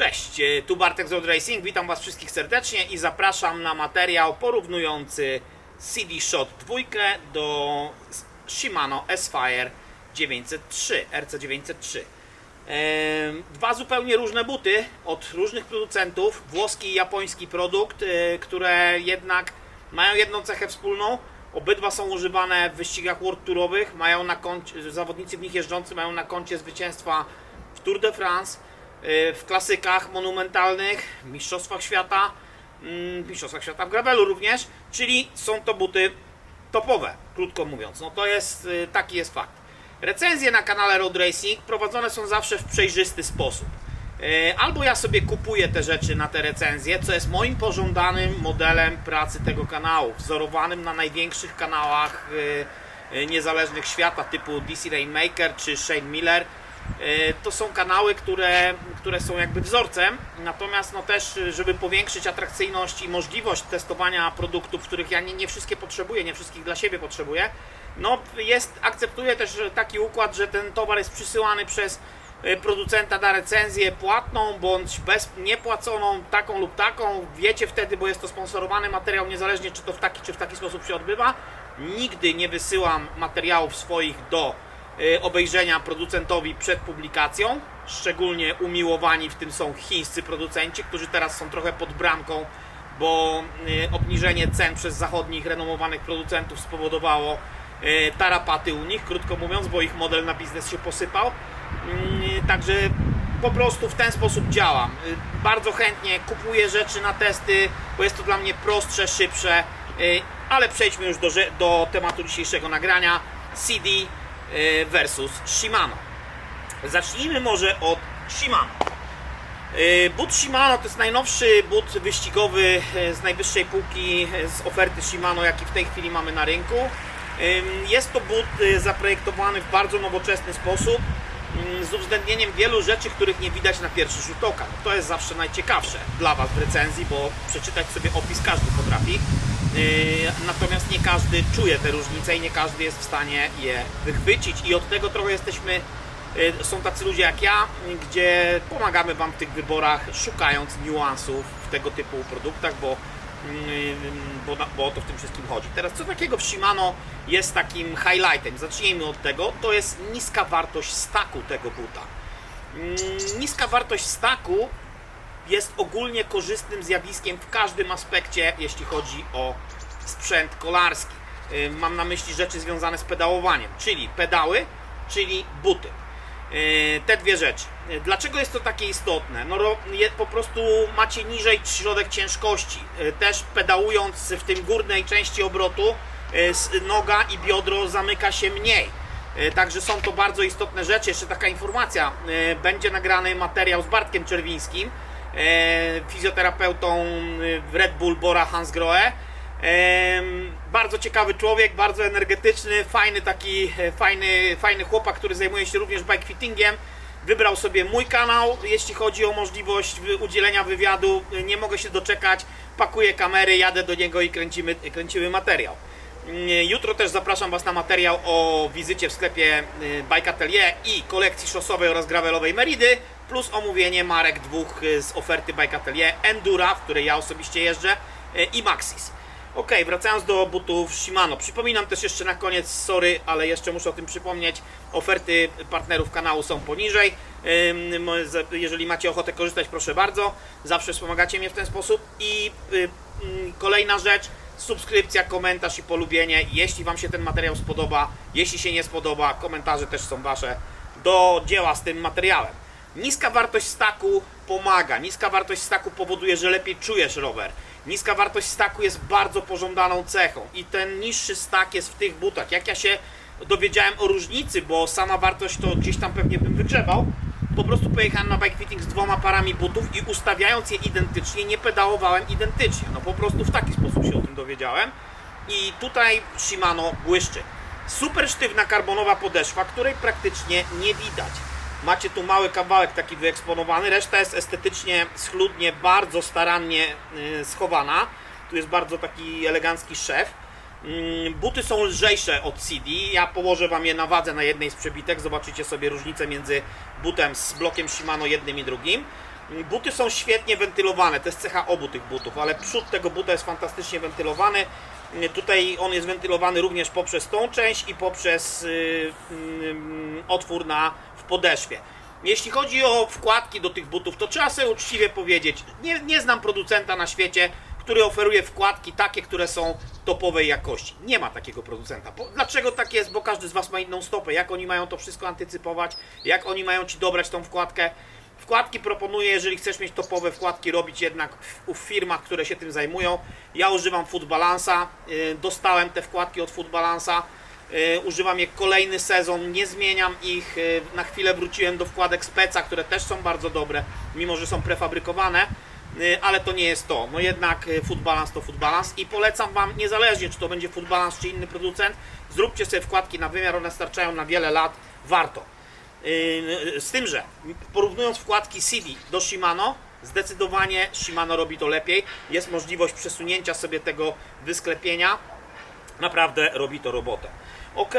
Cześć, e, tu Bartek z Road Racing, witam Was wszystkich serdecznie i zapraszam na materiał porównujący CD Shot 2 do Shimano S-Fire 903, RC903. Em, Dwa zupełnie różne buty od różnych producentów, włoski i japoński produkt, e, które jednak mają jedną cechę wspólną. Obydwa są używane w wyścigach World Tourowych, mają na koncie, zawodnicy w nich jeżdżący mają na koncie zwycięstwa w Tour de France, w klasykach monumentalnych, mistrzostwach świata, mm, mistrzostwach świata w gravelu również, czyli są to buty topowe, krótko mówiąc. No to jest, y, taki jest fakt. Recenzje na kanale Road Racing prowadzone są zawsze w przejrzysty sposób. Y, Albo ja sobie kupuję te rzeczy na te recenzje, co jest moim pożądanym modelem pracy tego kanału, wzorowanym na największych kanałach y, y, niezależnych świata typu DC Rainmaker czy Shane Miller. Y, To są kanały, które, które są jakby wzorcem, natomiast no też, żeby powiększyć atrakcyjność i możliwość testowania produktów, których ja nie, nie wszystkie potrzebuję, nie wszystkich dla siebie potrzebuję, no jest, akceptuję też taki układ, że ten towar jest przysyłany przez y, producenta na recenzję płatną bądź bez niepłaconą, taką lub taką. Wiecie wtedy, bo jest to sponsorowany materiał, niezależnie czy to w taki czy w taki sposób się odbywa. Nigdy nie wysyłam materiałów swoich do obejrzenia producentowi przed publikacją. Szczególnie umiłowani w tym są chińscy producenci, którzy teraz są trochę pod bramką, bo y, obniżenie cen przez zachodnich renomowanych producentów spowodowało y, tarapaty u nich, krótko mówiąc, bo ich model na biznes się posypał. Mm, Także po prostu w ten sposób działam. Y, Bardzo chętnie kupuję rzeczy na testy, bo jest to dla mnie prostsze, szybsze. Y, Ale przejdźmy już do, do tematu dzisiejszego nagrania CD y, versus Shimano. Zacznijmy może od Shimano. Y, But Shimano to jest najnowszy but wyścigowy y, z najwyższej półki z oferty Shimano, jaki w tej chwili mamy na rynku. Jest to but zaprojektowany w bardzo nowoczesny sposób, ym, z uwzględnieniem wielu rzeczy, których nie widać na pierwszy rzut oka. To jest zawsze najciekawsze dla Was w recenzji, bo przeczytać sobie opis każdy potrafi. Yy, Natomiast nie każdy czuje te różnice i nie każdy jest w stanie je wychwycić i od tego trochę jesteśmy Y, Są tacy ludzie jak ja, y, gdzie pomagamy Wam w tych wyborach, szukając niuansów w tego typu produktach, bo, y, bo, bo o to w tym wszystkim chodzi. Teraz, co takiego w Shimano jest takim highlightem? Zacznijmy od tego. To jest niska wartość staku tego buta. Mm, Niska wartość staku jest ogólnie korzystnym zjawiskiem w każdym aspekcie, jeśli chodzi o sprzęt kolarski. Mam na myśli rzeczy związane z pedałowaniem, czyli pedały, czyli buty. Y, Te dwie rzeczy. Y, Dlaczego jest to takie istotne? No po prostu macie niżej środek ciężkości. Y, Też pedałując w tym górnej części obrotu, noga i biodro zamyka się mniej. Także są to bardzo istotne rzeczy. Jeszcze taka informacja. Będzie nagrany materiał z Bartkiem Czerwińskim, fizjoterapeutą y, w Red Bull Bora Hansgrohe. Em, Bardzo ciekawy człowiek, bardzo energetyczny, fajny taki, e, fajny, fajny chłopak, który zajmuje się również bike fittingiem. Wybrał sobie mój kanał, jeśli chodzi o możliwość udzielenia wywiadu. E, Nie mogę się doczekać, pakuję kamery, jadę do niego i kręcimy, kręcimy materiał. Jutro też zapraszam Was na materiał o wizycie w sklepie Bike Atelier i kolekcji szosowej oraz gravelowej Meridy, plus omówienie marek dwóch y, z oferty Bike Atelier, Endura, w której ja osobiście jeżdżę, y, i Maxis. Ok, wracając do butów Shimano. Przypominam też jeszcze na koniec, sorry, ale jeszcze muszę o tym przypomnieć. Oferty partnerów kanału są poniżej. Jeżeli macie ochotę korzystać, proszę bardzo. Zawsze wspomagacie mnie w ten sposób. I y, mm, kolejna rzecz, subskrypcja, komentarz i polubienie. Jeśli Wam się ten materiał spodoba, jeśli się nie spodoba, komentarze też są Wasze do dzieła z tym materiałem. Niska wartość staku pomaga. Niska wartość staku powoduje, że lepiej czujesz rower. Niska wartość staku jest bardzo pożądaną cechą i ten niższy stak jest w tych butach. Jak ja się dowiedziałem o różnicy, bo sama wartość to gdzieś tam pewnie bym wygrzebał, po prostu pojechałem na bike fitting z dwoma parami butów i ustawiając je identycznie, nie pedałowałem identycznie. No po prostu w taki sposób się o tym dowiedziałem. I tutaj Shimano błyszczy. Super sztywna karbonowa podeszwa, której praktycznie nie widać. Macie tu mały kawałek taki wyeksponowany, reszta jest estetycznie, schludnie, bardzo starannie y, schowana. Tu jest bardzo taki elegancki szef. Mm, Buty są lżejsze od CD. Ja położę Wam je na wadze na jednej z przebitek. Zobaczycie sobie różnicę między butem z blokiem Shimano jednym i drugim. Buty są świetnie wentylowane, to jest cecha obu tych butów, ale przód tego buta jest fantastycznie wentylowany. Tutaj on jest wentylowany również poprzez tą część i poprzez y, mm, otwór na, podeszwie. Jeśli chodzi o wkładki do tych butów, to trzeba sobie uczciwie powiedzieć, nie, nie znam producenta na świecie, który oferuje wkładki takie, które są topowej jakości. Nie ma takiego producenta. Bo, dlaczego tak jest? Bo każdy z Was ma inną stopę. Jak oni mają to wszystko antycypować? Jak oni mają Ci dobrać tą wkładkę? Wkładki proponuję, jeżeli chcesz mieć topowe wkładki, robić jednak w, w firmach, które się tym zajmują. Ja używam Food Balance'a. Yy, dostałem te wkładki od Food Balance'a. Yy, używam je kolejny sezon, nie zmieniam ich. Yy, na chwilę wróciłem do wkładek Speca, które też są bardzo dobre, mimo że są prefabrykowane. Yy, ale to nie jest to. No jednak Food Balance to Food Balance i polecam Wam, niezależnie czy to będzie Food Balance czy inny producent, zróbcie sobie wkładki na wymiar, one starczają na wiele lat, warto. Z tym, że porównując wkładki CD do Shimano, zdecydowanie Shimano robi to lepiej. Jest możliwość przesunięcia sobie tego wysklepienia. Naprawdę robi to robotę. Ok,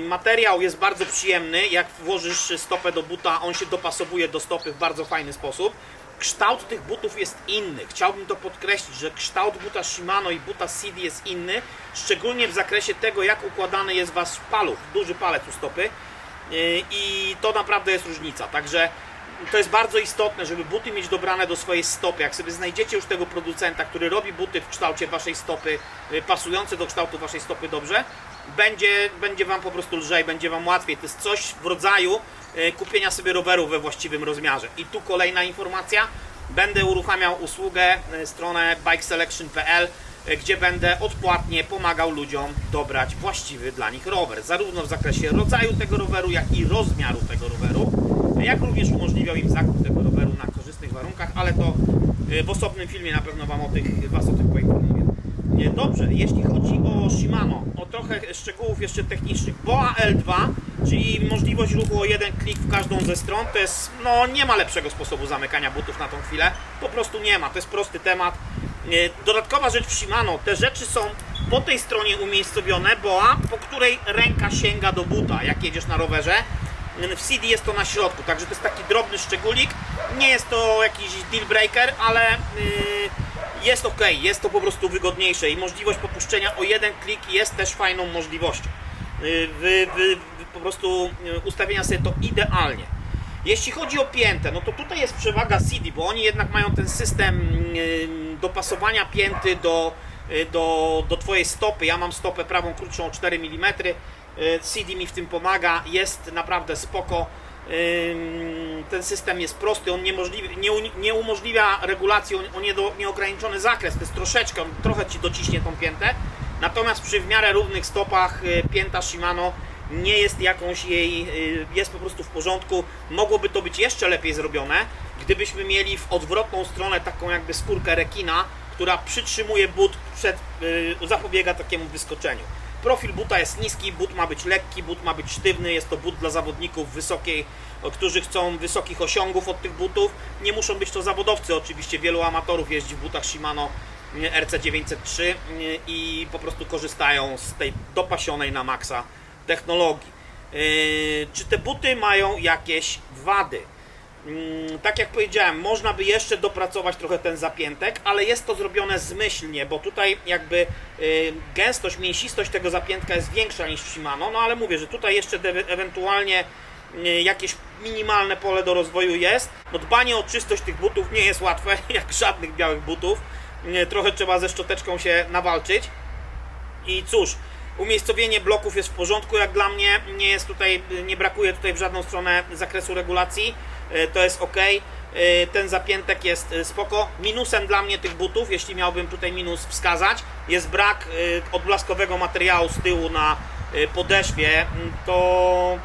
materiał jest bardzo przyjemny. Jak włożysz stopę do buta, on się dopasowuje do stopy w bardzo fajny sposób. Kształt tych butów jest inny. Chciałbym to podkreślić, że kształt buta Shimano i buta CD jest inny, szczególnie w zakresie tego, jak układany jest wasz paluch, duży palec u stopy. Yy, i to naprawdę jest różnica. Także to jest bardzo istotne, żeby buty mieć dobrane do swojej stopy. Jak sobie znajdziecie już tego producenta, który robi buty w kształcie waszej stopy, yy, pasujące do kształtu waszej stopy dobrze, będzie, będzie wam po prostu lżej, będzie wam łatwiej. To jest coś w rodzaju yy, kupienia sobie roweru we właściwym rozmiarze. I tu kolejna informacja. Będę uruchamiał usługę, yy, stronę bikeselection.pl gdzie będę odpłatnie pomagał ludziom dobrać właściwy dla nich rower, zarówno w zakresie rodzaju tego roweru, jak i rozmiaru tego roweru, jak również umożliwiał im zakup tego roweru na korzystnych warunkach, ale to y, w osobnym filmie na pewno Wam o tych, Was o tym poinformuję. Dobrze, jeśli chodzi o Shimano, o trochę szczegółów jeszcze technicznych. BOA L2, czyli możliwość ruchu o jeden klik w każdą ze stron, to jest, no nie ma lepszego sposobu zamykania butów na tą chwilę, po prostu nie ma, to jest prosty temat. E, Dodatkowa rzecz w Shimano, te rzeczy są po tej stronie umiejscowione, BOA, po której ręka sięga do buta, jak jedziesz na rowerze. W CD jest to na środku, także to jest taki drobny szczególik. Nie jest to jakiś deal breaker, ale yy, jest ok, jest to po prostu wygodniejsze i możliwość popuszczenia o jeden klik jest też fajną możliwością. Wy, po prostu yy, ustawienia sobie to idealnie. Jeśli chodzi o piętę, no to tutaj jest przewaga CD, bo oni jednak mają ten system dopasowania pięty do, do, do Twojej stopy. Ja mam stopę prawą krótszą o 4 mm. Yy, CD mi w tym pomaga, jest naprawdę spoko. Ten system jest prosty, on nie, nie umożliwia regulacji o, niedo, nieograniczony zakres. To jest troszeczkę, trochę Ci dociśnie tą piętę. Natomiast przy w miarę równych stopach yy, pięta Shimano nie jest jakąś jej, y, jest po prostu w porządku. Mogłoby to być jeszcze lepiej zrobione, gdybyśmy mieli w odwrotną stronę taką jakby skórkę rekina, która przytrzymuje but przed, y, zapobiega takiemu wyskoczeniu. Profil buta jest niski, but ma być lekki, but ma być sztywny, jest to but dla zawodników wysokiej, którzy chcą wysokich osiągów od tych butów. Nie muszą być to zawodowcy, oczywiście wielu amatorów jeździ w butach Shimano y, RC903 y, i po prostu korzystają z tej dopasionej na maksa technologii. Yy, czy te buty mają jakieś wady? Mm, Tak jak powiedziałem, można by jeszcze dopracować trochę ten zapiętek, ale jest to zrobione zmyślnie, bo tutaj jakby yy, gęstość, mięsistość tego zapiętka jest większa niż w Shimano, no ale mówię, że tutaj jeszcze ewentualnie yy, jakieś minimalne pole do rozwoju jest. No dbanie o czystość tych butów nie jest łatwe, jak żadnych białych butów. Yy, Trochę trzeba ze szczoteczką się nawalczyć. I cóż, umiejscowienie bloków jest w porządku, jak dla mnie. Nie jest tutaj, nie brakuje tutaj w żadną stronę zakresu regulacji. E, To jest ok. E, Ten zapiętek jest e, spoko. Minusem dla mnie tych butów, jeśli miałbym tutaj minus wskazać, jest brak odblaskowego materiału z tyłu na podeszwie. Mm, To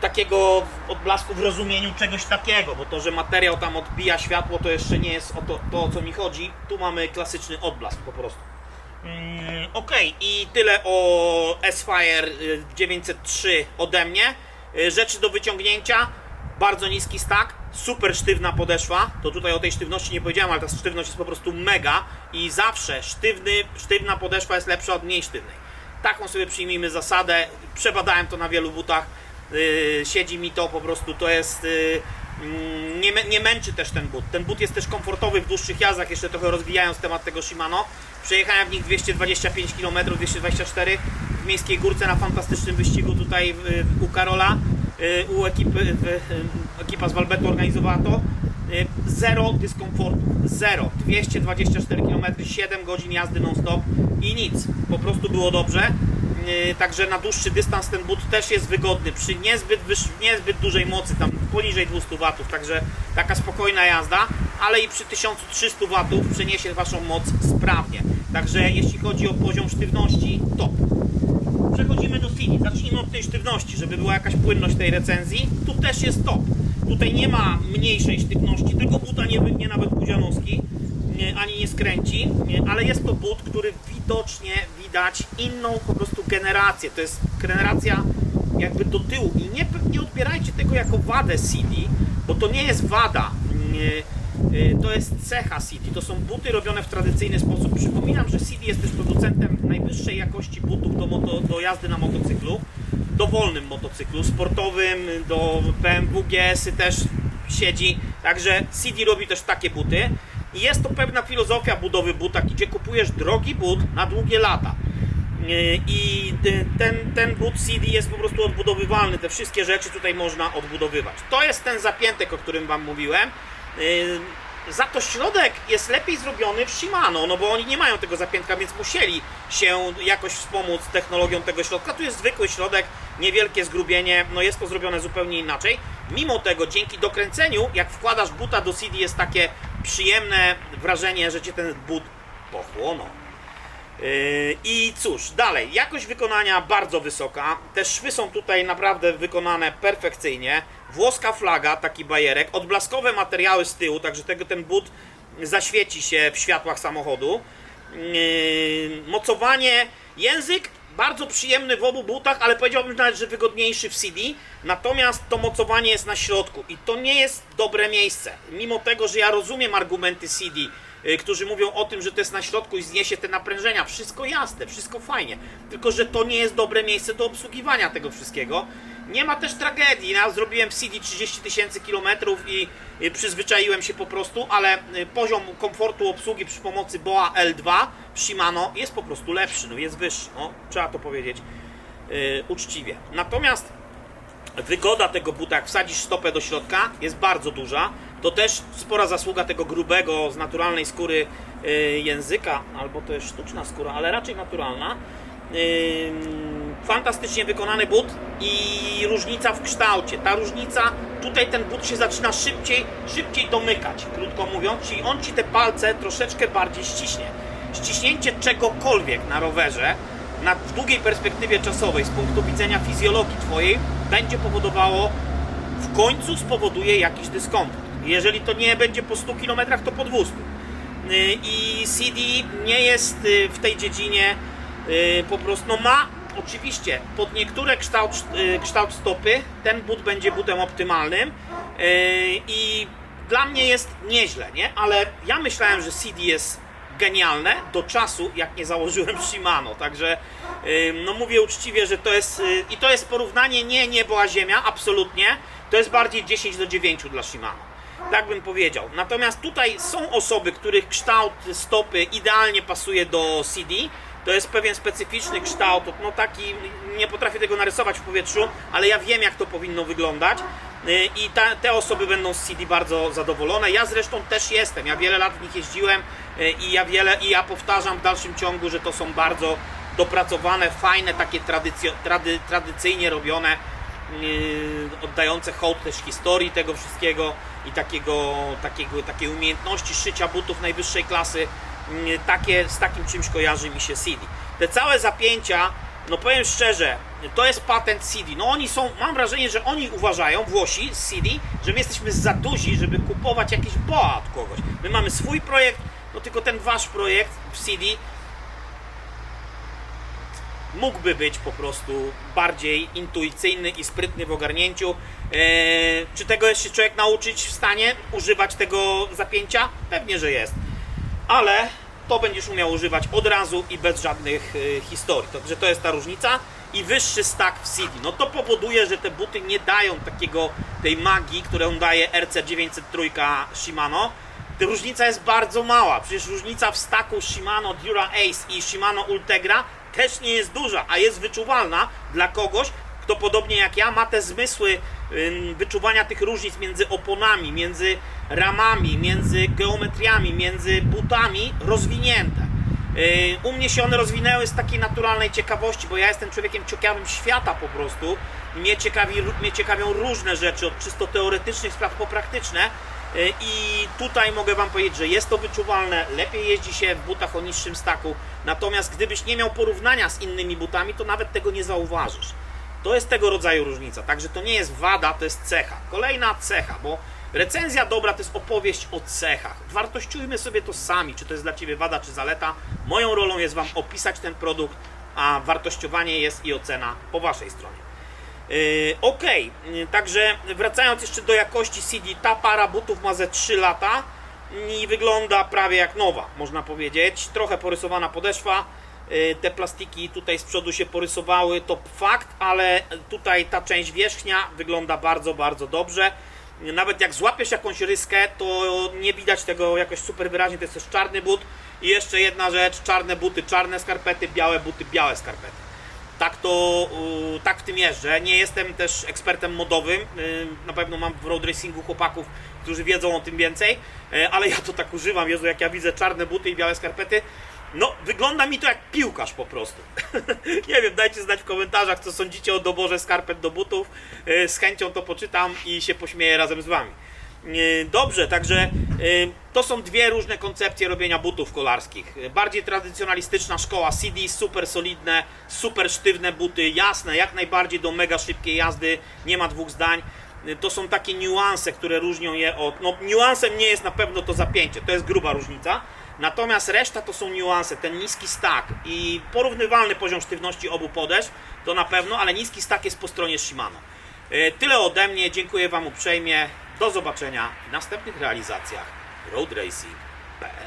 takiego odblasku w rozumieniu czegoś takiego, bo to, że materiał tam odbija światło, to jeszcze nie jest o to, to o co mi chodzi. Tu mamy klasyczny odblask po prostu. Mm, ok, i tyle o S-Fire y, 903 ode mnie. Y, Rzeczy do wyciągnięcia. Bardzo niski stack, super sztywna podeszwa. To tutaj o tej sztywności nie powiedziałem, ale ta sztywność jest po prostu mega i zawsze sztywny, sztywna podeszwa jest lepsza od mniej sztywnej. Taką sobie przyjmijmy zasadę. Przebadałem to na wielu butach. Yy, siedzi mi to po prostu, to jest. Yy, nie, mę- nie męczy też ten but. Ten but jest też komfortowy w dłuższych jazdach, jeszcze trochę rozwijając temat tego Shimano. Przejechałem w nich 225 km, 224 w miejskiej górce na fantastycznym wyścigu tutaj u Karola, y, u ekipy, y, ekipa z Walbetu organizowała to. Y, Zero dyskomfortu, zero. 224 km, 7 godzin jazdy non-stop i nic. Po prostu było dobrze. Yy, Także na dłuższy dystans ten but też jest wygodny przy niezbyt, niezbyt dużej mocy, tam poniżej 200 W, także taka spokojna jazda, ale i przy 1300 W przeniesie Waszą moc sprawnie. Także jeśli chodzi o poziom sztywności, top. Przechodzimy do CD. Zacznijmy od tej sztywności, żeby była jakaś płynność tej recenzji. Tu też jest top. Tutaj nie ma mniejszej sztywności, tylko buta nie wytnie nawet buzianowski, nie, ani nie skręci, ale jest to but, który widocznie widać inną po prostu generację. To jest generacja jakby do tyłu i nie, nie odbierajcie tego jako wadę CD, bo to nie jest wada. Y, To jest cecha City. To są buty robione w tradycyjny sposób. Przypominam, że City jest też producentem najwyższej jakości butów do, moto, do jazdy na motocyklu, dowolnym motocyklu, sportowym, do BMW GS-y też siedzi. Także City robi też takie buty. Jest to pewna filozofia budowy buta, gdzie kupujesz drogi but na długie lata. I ten, ten but CD jest po prostu odbudowywalny. Te wszystkie rzeczy tutaj można odbudowywać. To jest ten zapiętek, o którym Wam mówiłem. Yy, Za to środek jest lepiej zrobiony w Shimano, no bo oni nie mają tego zapiętka, więc musieli się jakoś wspomóc technologią tego środka. Tu jest zwykły środek, niewielkie zgrubienie, no jest to zrobione zupełnie inaczej. Mimo tego, dzięki dokręceniu, jak wkładasz buta do CD, jest takie przyjemne wrażenie, że cię ten but pochłonął. Yy, I cóż, dalej, jakość wykonania bardzo wysoka. Te szwy są tutaj naprawdę wykonane perfekcyjnie. Włoska flaga, taki bajerek, odblaskowe materiały z tyłu, także tego ten but zaświeci się w światłach samochodu. Yy, Mocowanie, język bardzo przyjemny w obu butach, ale powiedziałbym nawet, że wygodniejszy w CD. Natomiast to mocowanie jest na środku i to nie jest dobre miejsce. Mimo tego, że ja rozumiem argumenty CD, którzy mówią o tym, że to jest na środku i zniesie te naprężenia. Wszystko jasne, wszystko fajnie. Tylko, że to nie jest dobre miejsce do obsługiwania tego wszystkiego. Nie ma też tragedii. Ja zrobiłem w CD 30 tysięcy kilometrów i y, przyzwyczaiłem się po prostu, ale y, poziom komfortu obsługi przy pomocy BOA L2 w Shimano jest po prostu lepszy, no jest wyższy. No, trzeba to powiedzieć y, uczciwie. Natomiast wygoda tego buta, jak wsadzisz stopę do środka, jest bardzo duża. To też spora zasługa tego grubego, z naturalnej skóry y, języka, albo to jest sztuczna skóra, ale raczej naturalna. Ym, Fantastycznie wykonany but i różnica w kształcie. Ta różnica, tutaj ten but się zaczyna szybciej, szybciej domykać, krótko mówiąc, czyli on ci te palce troszeczkę bardziej ściśnie. Ściśnięcie czegokolwiek na rowerze na, w długiej perspektywie czasowej, z punktu widzenia fizjologii Twojej, będzie powodowało, w końcu spowoduje jakiś dyskomfort. Jeżeli to nie będzie po 100 km, to po 200. Y, I CD nie jest y, w tej dziedzinie y, po prostu, no ma oczywiście pod niektóre kształt, kształt stopy, ten but będzie butem optymalnym i dla mnie jest nieźle, nie? Ale ja myślałem, że CD jest genialne do czasu, jak nie założyłem Shimano. Także no mówię uczciwie, że to jest i to jest porównanie nie niebo a ziemia, absolutnie. To jest bardziej 10 do 9 dla Shimano. Tak bym powiedział. Natomiast tutaj są osoby, których kształt stopy idealnie pasuje do CD. To jest pewien specyficzny kształt, no taki, nie potrafię tego narysować w powietrzu, ale ja wiem jak to powinno wyglądać Y, i ta, te osoby będą z CD bardzo zadowolone. Ja zresztą też jestem, ja wiele lat w nich jeździłem y, i ja wiele, i ja powtarzam w dalszym ciągu, że to są bardzo dopracowane, fajne, takie tradycjo, trady, tradycyjnie robione, oddające hołd też historii tego wszystkiego i takiego, takiego, takiej umiejętności szycia butów najwyższej klasy. Yy, takie, z takim czymś kojarzy mi się CD. Te całe zapięcia, no powiem szczerze, to jest patent CD. No oni są, mam wrażenie, że oni uważają, Włosi z CD, że my jesteśmy za duzi, żeby kupować jakieś boa od kogoś. My mamy swój projekt, no tylko ten wasz projekt w CD mógłby być po prostu bardziej intuicyjny i sprytny w ogarnięciu. Eee, czy tego jest się człowiek nauczyć w stanie używać tego zapięcia? Pewnie, że jest. Ale to będziesz umiał używać od razu i bez żadnych e, historii. Także to jest ta różnica. i wyższy stack w CD. No to powoduje, że te buty nie dają takiego tej magii, którą daje RC903 Shimano. Różnica jest bardzo mała. Przecież różnica w staku Shimano Dura Ace i Shimano Ultegra też nie jest duża, a jest wyczuwalna dla kogoś, kto podobnie jak ja ma te zmysły wyczuwania tych różnic między oponami, między ramami, między geometriami, między butami rozwinięte. U mnie się one rozwinęły z takiej naturalnej ciekawości, bo ja jestem człowiekiem ciekawym świata po prostu. Mnie, ciekawi, mnie ciekawią różne rzeczy, od czysto teoretycznych spraw po praktyczne. Yy, I tutaj mogę Wam powiedzieć, że jest to wyczuwalne, lepiej jeździ się w butach o niższym staku. Natomiast gdybyś nie miał porównania z innymi butami, to nawet tego nie zauważysz. To jest tego rodzaju różnica. Także to nie jest wada, to jest cecha. Kolejna cecha, bo recenzja dobra to jest opowieść o cechach. Wartościujmy sobie to sami, czy to jest dla Ciebie wada, czy zaleta. Moją rolą jest Wam opisać ten produkt, a wartościowanie jest i ocena po Waszej stronie. Yy, ok, yy, także wracając jeszcze do jakości CD, ta para butów ma ze 3 lata i wygląda prawie jak nowa, można powiedzieć. Trochę porysowana podeszwa, yy, te plastiki tutaj z przodu się porysowały, to fakt, ale tutaj ta część wierzchnia wygląda bardzo, bardzo dobrze. Nawet jak złapiesz jakąś ryskę, to nie widać tego jakoś super wyraźnie, to jest też czarny but. I jeszcze jedna rzecz, czarne buty, czarne skarpety, białe buty, białe skarpety tak to, tak w tym jeżdżę. Nie jestem też ekspertem modowym. y, Na pewno mam w road racingu chłopaków, którzy wiedzą o tym więcej, y, ale ja to tak używam. Jezu, jak ja widzę czarne buty i białe skarpety, no wygląda mi to jak piłkarz po prostu. Nie wiem, dajcie znać w komentarzach, co sądzicie o doborze skarpet do butów. Y, Z chęcią to poczytam i się pośmieję razem z Wami. E, Dobrze, także e, to są dwie różne koncepcje robienia butów kolarskich. Bardziej tradycjonalistyczna szkoła CD, super solidne, super sztywne buty, jasne, jak najbardziej do mega szybkiej jazdy, nie ma dwóch zdań. E, To są takie niuanse, które różnią je od. No, niuansem nie jest na pewno to zapięcie, to jest gruba różnica. Natomiast reszta to są niuanse, ten niski stack i porównywalny poziom sztywności obu podeszw, to na pewno, ale niski stack jest po stronie Shimano. Tyle ode mnie, dziękuję Wam uprzejmie. Do zobaczenia w następnych realizacjach roadracing.pl